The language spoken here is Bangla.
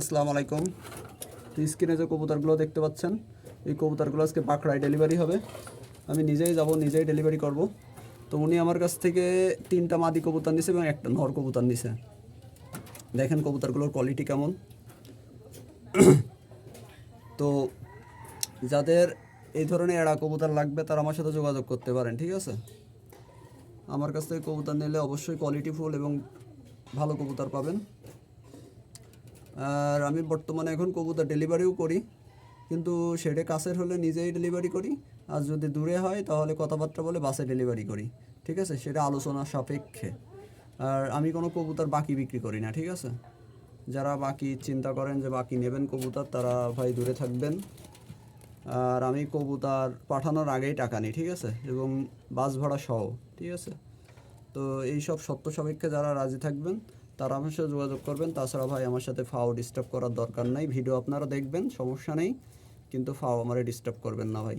আসসালামু আলাইকুম। তো স্ক্রিনে যে কবুতরগুলো দেখতে পাচ্ছেন, এই কবুতরগুলো আজকে বাঁকড়ায় ডেলিভারি হবে। আমি নিজেই যাব, নিজেই ডেলিভারি করব। তো উনি আমার কাছ থেকে তিনটা মাদি কবুতর নিছে এবং একটা নর কবুতর নিছে। দেখেন কবুতরগুলোর কোয়ালিটি কেমন। তো যাদের এই ধরনের এড়া কবুতর লাগবে, তারা আমার সাথে যোগাযোগ করতে পারেন, ঠিক আছে? আমার কাছ থেকে কবুতর নিলে অবশ্যই কোয়ালিটি ফুল এবং ভালো কবুতর পাবেন। আর আমি বর্তমানে এখন কবুতর ডেলিভারিও করি। কিন্তু সেটা কাছের হলে নিজেই ডেলিভারি করি। আর যদি দূরে হয়, তাহলে কথাবার্তা বলে বাসে ডেলিভারি করি। ঠিক আছে? সেটা আলোচনা সাপেক্ষে। আর আমি কোনো কবুতর বাকি বিক্রি করি না, ঠিক আছে? যারা বাকি চিন্তা করেন যে বাকি নেবেন কবুতর, তারা ভাই দূরে থাকবেন। আর আমি কবুতর পাঠানোর আগেই টাকা নিই, ঠিক আছে? এবং বাস ভাড়া সহ, ঠিক আছে? তো এই সব সত্য সাপেক্ষে যারা রাজি থাকবেন তারা আমার সাথে যোগাযোগ করবেন। তাছাড়া ভাই আমার সাথে ফাও ডিস্টার্ব করার দরকার নাই। ভিডিও আপনারা দেখবেন, সমস্যা নেই। কিন্তু ফাও আমারে ডিস্টার্ব করবেন না ভাই।